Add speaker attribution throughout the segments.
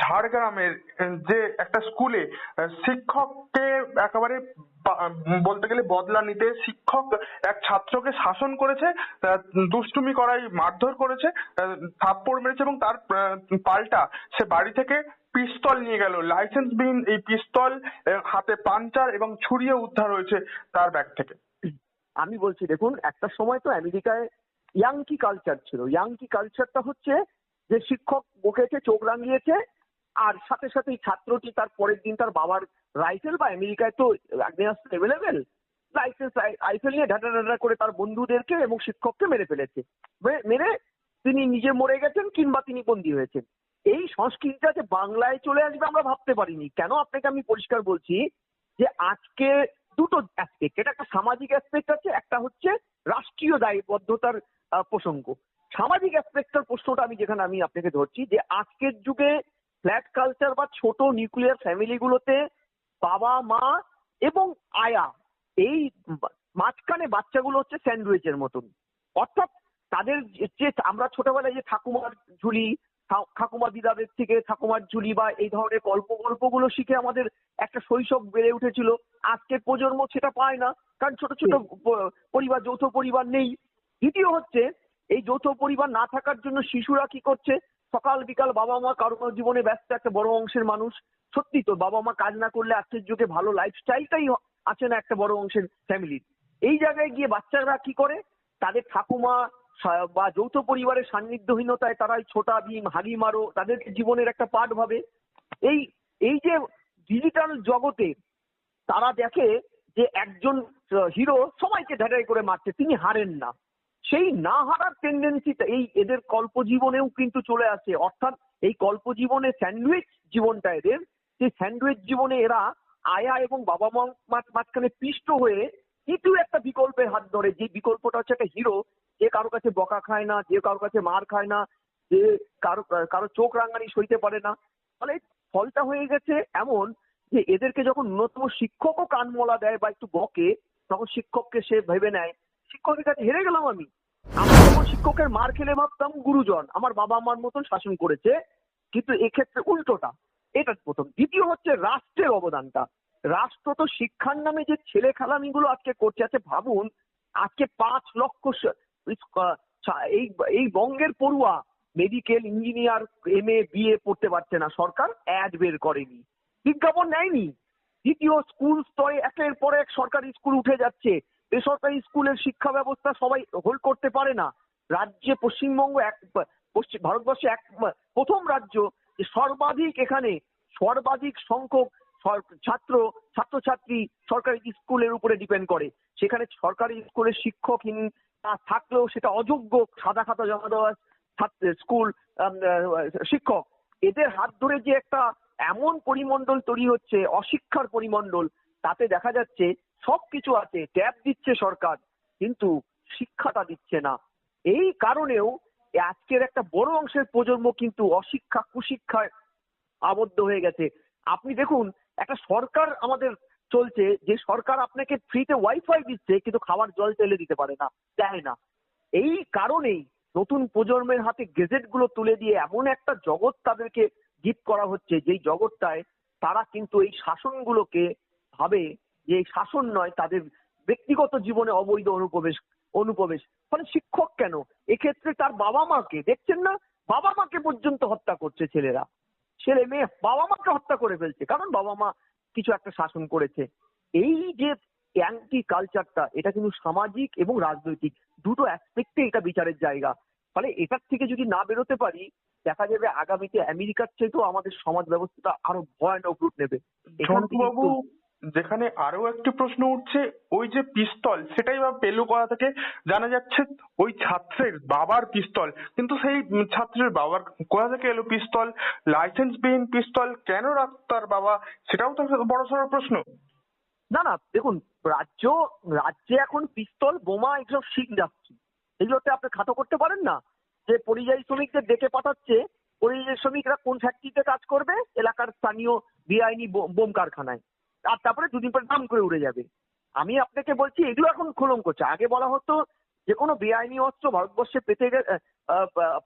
Speaker 1: ঝাড়গ্রামের যে একটা স্কুলে শিক্ষককে একেবারে বলতে গেলে বদলা নিতে শিক্ষক এক ছাত্রকে শাসন করেছে দুষ্টুমি করায় মারধর করেছে থাপ্পড় মেরেছে এবং তার পাল্টা সে বাড়ি থেকে পিস্তল নিয়ে গেল। লাইসেন্সবিহীন এই পিস্তল হাতে পাঞ্চার এবং ছুরিও উদ্ধার হয়েছে তার ব্যাগ থেকে।
Speaker 2: আমি বলছি, দেখুন, একটা সময় তো আমেরিকায় ইয়াংকি কালচার ছিল। ইয়াংকি কালচারটা হচ্ছে যে শিক্ষক বকেছে চোখ রাঙিয়েছে আর সাথে সাথে ছাত্রটি তার পরের দিন তার বাবার রাইফেল বা আমেরিকায় তো আগ্নেয়াস্ত্র অ্যাভেলেবেল লাইসেন্স রাইফেল নিয়ে ঢাটা ঢাটা করে তার বন্ধুদেরকে এবং শিক্ষককে মেরে ফেলেছে। মেরে তিনি নিজে মরে গেছেন কিংবা তিনি বন্দী হয়েছেন। এই সংস্কৃতিটা যে বাংলায় চলে আসবে আমরা ভাবতে পারিনি। কেন আপনাকে আমি পরিষ্কার বলছি যে আজকে দুটো অ্যাসপেক্ট এটা একটা সামাজিক অ্যাসপেক্ট আছে, একটা হচ্ছে রাষ্ট্রীয় দায়বদ্ধতার প্রসঙ্গ। সামাজিক অ্যাসপেক্টের প্রশ্নটা আমি যেখানে আমি আপনাকে ধরছি যে আজকের যুগে ফ্ল্যাট কালচার বা ছোট নিউক্লিয়ার ফ্যামিলিগুলোতে বাবা, মা এবং আয়া, এই মাঝখানে বাচ্চাগুলো হচ্ছে স্যান্ডউইচের মতন। অর্থাৎ তাদের যে আমরা ছোটবেলায় যে ঠাকুমার ঝুলি ঠাকুমা দিদাদের থেকে ঠাকুমার ঝুলি বা এই ধরনের গল্প গল্পগুলো শিখে আমাদের একটা শৈশব বেড়ে উঠেছিল। আজকের প্রজন্ম সেটা পায় না, কারণ ছোট ছোট পরিবার, যৌথ পরিবার নেই। দ্বিতীয় হচ্ছে, এই যৌথ পরিবার না থাকার জন্য শিশুরা কি করছে? সকাল বিকাল বাবা মা কারও জীবনে ব্যস্ত একটা বড় অংশের মানুষ। সত্যি তো বাবা মা কাজ না করলে আজকের যুগে ভালো লাইফস্টাইলটাই আছে না একটা বড় অংশের ফ্যামিলির এই জায়গায় গিয়ে বাচ্চারা কি করে? তাদের ঠাকুমা বা যৌথ পরিবারের সান্নিধ্যহীনতায় তারা ছোটা ভীম, হাগি মারো তাদেরকে জীবনের একটা পার্ট ভাবে। এই এই যে ডিজিটাল জগতে তারা দেখে যে একজন হিরো সবাইকে ঢাটাই করে মারছে, তিনি হারেন না। সেই না হারার টেন্ডেন্সিটা এই এদের কল্পজীবনেও কিন্তু চলে আসে। অর্থাৎ এই কল্পজীবনে স্যান্ডউইচ জীবনটা এদের। সেই স্যান্ডউইচ জীবনে এরা আয়া এবং বাবা মা মাঝখানে পিষ্ট হয়ে কিছু একটা বিকল্পের হাত ধরে। যে বিকল্পটা হচ্ছে একটা হিরো যে কারও কাছে বকা খায় না, যে কারও কাছে মার খায় না, যে কারও কারও চোখ রাঙানি সইতে পারে না। ফলে ফলটা হয়ে গেছে এমন যে এদেরকে যখন ন্যূনতম শিক্ষকও কানমলা দেয় বা একটু বকে, তখন শিক্ষককে সে ভেবে নেয় শিক্ষকের কাছে হেরে গেলাম আমি। আমি যখন শিক্ষকের মার খেলে ভাবতাম, গুরুজন, আমার বাবা মার মতন শাসন করেছে, কিন্তু এক্ষেত্রে উল্টোটা। এটা প্রথম। দ্বিতীয় হচ্ছে রাষ্ট্রের অবদানটা। রাষ্ট্র তো শিক্ষার নামে যে ছেলে খেলামিগুলো আজকে করছে আছে ভাবুন, আজকে পাঁচ লক্ষ এই এই বঙ্গের পড়ুয়া medical engineer M A BA পড়তে পারছে না। সরকার অ্যাড বের করেনি। বিজ্ঞাপন নেয়নি। দ্বিতীয় স্কুল স্তরে একের পর এক সরকারি স্কুল উঠে যাচ্ছে। বেসরকারি স্কুলের শিক্ষা ব্যবস্থা সবাই হোল্ড করতে পারে না। রাজ্যে পশ্চিমবঙ্গ এক পশ্চিম ভারতবর্ষে এক, প্রথম রাজ্য সর্বাধিক এখানে, সর্বাধিক সংখ্যক ছাত্র, ছাত্রছাত্রী সরকারি স্কুলের উপরে ডিপেন্ড করে। সেখানে সরকারি স্কুলের শিক্ষকহীন থাকলেও সেটা অযোগ্য সাদা খাতা জমা দেওয়া স্কুল শিক্ষক। এদের হাত ধরে যে একটা এমন পরিমণ্ডল তৈরি হচ্ছে, অশিক্ষার পরিমণ্ডল, তাতে দেখা যাচ্ছে সবকিছু আছে ট্যাব দিচ্ছে সরকার, কিন্তু শিক্ষাটা দিচ্ছে না। এই কারণেও আজকের একটা বড় অংশের প্রজন্ম কিন্তু অশিক্ষা, কুশিক্ষায় আবদ্ধ হয়ে গেছে। আপনি দেখুন, একটা সরকার আমাদের চলছে, যে সরকার আপনাকে ফ্রিতে ওয়াইফাই দিচ্ছে, কিন্তু খাবার জল তেলে দিতে পারে না, দেয় না। এই কারণেই নতুন প্রজন্মের হাতে গেজেটগুলো তুলে দিয়ে এমন একটা জগৎ তাদেরকে গিফট করা হচ্ছে, যেই জগৎটায় তারা কিন্তু এই শাসনগুলোকে ভাবে যে এই শাসন নয় তাদের ব্যক্তিগত জীবনে অবৈধ অনুপ্রবেশ অনুপ্রবেশ। ফলে শিক্ষক কেন? এক্ষেত্রে তার বাবা মাকে দেখছেন না? বাবা মাকে পর্যন্ত হত্যা করছে ছেলেরা। ছেলে মেয়ে বাবা মাকে হত্যা করে ফেলছে কারণ বাবা মা কিছু একটা শাসন করেছে। এই যে অ্যান্টি কালচারটা এটা কিন্তু সামাজিক এবং রাজনৈতিক দুটো অ্যাসপেক্টে এটা বিচারের জায়গা। ফলে এটার থেকে যদি না বেরোতে পারি দেখা যাবে আগামীতে আমেরিকার চাইতেও আমাদের সমাজ ব্যবস্থাটা আরও ভয়ানক রূপ নেবে।
Speaker 1: বাবু যেখানে আরও একটি প্রশ্ন উঠছে, ওই যে পিস্তল, সেটাই বা পেল কোথা থেকে জানা যাচ্ছে ওই ছাত্রের বাবার পিস্তল। কিন্তু সেই ছাত্রের বাবার কোথা থেকে এলো পিস্তল? লাইসেন্সবিহীন পিস্তল? কেন রাখ তার বাবা? সেটাও তো একটা বড় সড় প্রশ্ন।
Speaker 2: না না, দেখুন, রাজ্য, রাজ্যে এখন পিস্তল, বোমা এসব শিখ যাচ্ছে। এগুলোতে আপনি খাটো করতে পারেন না। যে পরিযায়ী শ্রমিকদের ডেকে পাঠাচ্ছে, পরিযায়ী শ্রমিকরা কোন ফ্যাক্টরিতে কাজ করবে? এলাকার স্থানীয় বেআইনি বোম কারখানায়। আর তারপরে দুদিন পর দাম করে উড়ে যাবে। আমি আপনাকে বলছি, এগুলো এখন খোলম করছে আগে বলা হতো যে কোনো বেআইনি অস্ত্র ভারতবর্ষে পেতে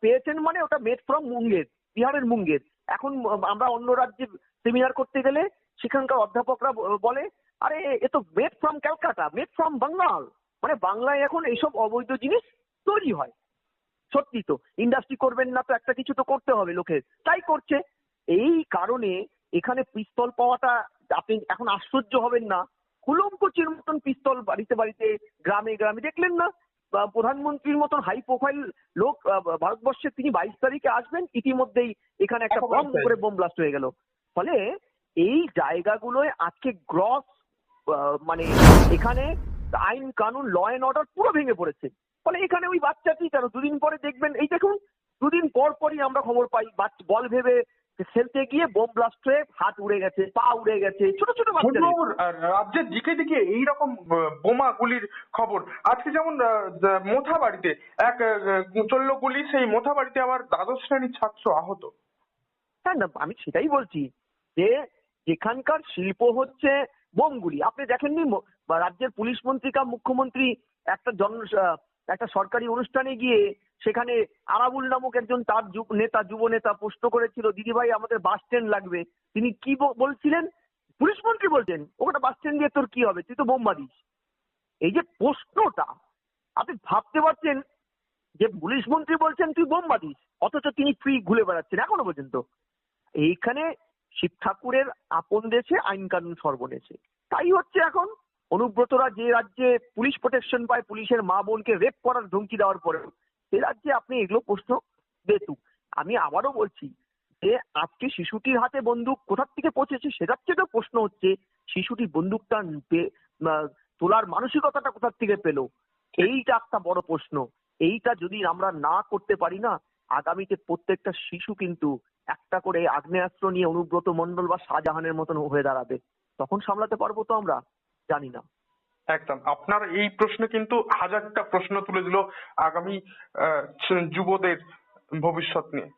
Speaker 2: পেয়েছেন মানে ওটা মেড ফ্রম মুঙ্গের, বিহারের মুঙ্গের। এখন আমরা অন্য রাজ্যে সেমিনার করতে গেলে সেখানকার অধ্যাপকরা বলে, আরে, এ তো made from Calcutta made from Bengal মানে বাংলায় এখন এইসব অবৈধ জিনিস তৈরি হয়। সত্যি তো ইন্ডাস্ট্রি করবেন না তো একটা কিছু তো করতে হবে লোকের। তাই করছে। এই কারণে এখানে পিস্তল পাওয়াটা আপনি এখন আশ্চর্য হবেন না। কুলঙ্কুচির মতন পিস্তল বাড়িতে বাড়িতে গ্রামে গ্রামে। দেখলেন না? প্রধানমন্ত্রীর মতন হাই প্রোফাইল লোক ভারতবর্ষে তিনি বাইশ তারিখে আসবেন ইতিমধ্যেই এখানে একটা বম করে বোম ব্লাস্ট হয়ে গেল। ফলে এই জায়গাগুলোয় আজকে গ্রস মানে এখানে আইন কানুন ল অ্যান্ড অর্ডার পুরো ভেঙে পড়েছে। ফলে এখানে ওই বাচ্চাটি কেন? দুদিন পরে দেখবেন এই দেখুন দুদিন পর পরই আমরা খবর পাই বল ভেবে খেলতে গিয়ে বোম ব্লাস্ট হয়ে হাত উড়ে গেছে পা উড়ে গেছে ছোট ছোট
Speaker 1: রাজ্যের দিকে দিকে এইরকম বোমা গুলির খবর। আজকে যেমন মোথা বাড়িতে এক চলল গুলি সেই মোথা বাড়িতে আবার দ্বাদশ শ্রেণির ছাত্র আহত।
Speaker 2: হ্যাঁ না আমি সেটাই বলছি যে যেখানকার শিল্প হচ্ছে বোমগুলি। আপনি দেখেননি রাজ্যের পুলিশ মন্ত্রী কা মুখ্যমন্ত্রী একটা জন একটা সরকারি অনুষ্ঠানে গিয়ে সেখানে আরাবুল নামক একজন তার নেতা, যুব নেতা প্রশ্ন করেছিল দিদিভাই আমাদের বাস স্ট্যান্ড লাগবে। তিনি কি বলছিলেন? পুলিশ মন্ত্রী বলছেন, ওখানে বাস স্ট্যান্ড দিয়ে তোর কি হবে? তুই তো বোম্বা দিস এই যে প্রশ্নটা, আপনি ভাবতে পারছেন যে পুলিশ মন্ত্রী বলছেন, তুই বোম্বা দিস অথচ তিনি ফ্রি ঘুরে বেড়াচ্ছেন এখনও পর্যন্ত। এইখানে শিব ঠাকুরের আপন দেশে আইন কানুন সর্বনেশে। তাই হচ্ছে এখন অনুব্রতরা যে রাজ্যে পুলিশ প্রোটেকশন পায়, পুলিশের মা বোনকে রেপ করার ধমকি দেওয়ার পরে সে রাজ্যে আপনি এগুলো প্রশ্ন বেতু আমি আবারও বলছি যে, আজকে শিশুটির হাতে বন্দুক কোথার থেকে পৌঁছেছে সেটার চেয়েও প্রশ্ন হচ্ছে, শিশুটি বন্দুকটা তোলার মানসিকতাটা কোথার থেকে পেল? এইটা একটা বড় প্রশ্ন। এইটা যদি আমরা না করতে পারি না, আগামীতে প্রত্যেকটা শিশু কিন্তু একটা করে আগ্নেয়াস্ত্র নিয়ে অনুব্রত মন্ডল বা শাহজাহানের মতন হয়ে দাঁড়াবে। তখন সামলাতে পারব তো আমরা? জানি না।
Speaker 1: একদম। আপনার এই প্রশ্ন কিন্তু হাজারটা প্রশ্ন তুলে দিল আগামী আহ, যুবদের ভবিষ্যৎ নিয়ে।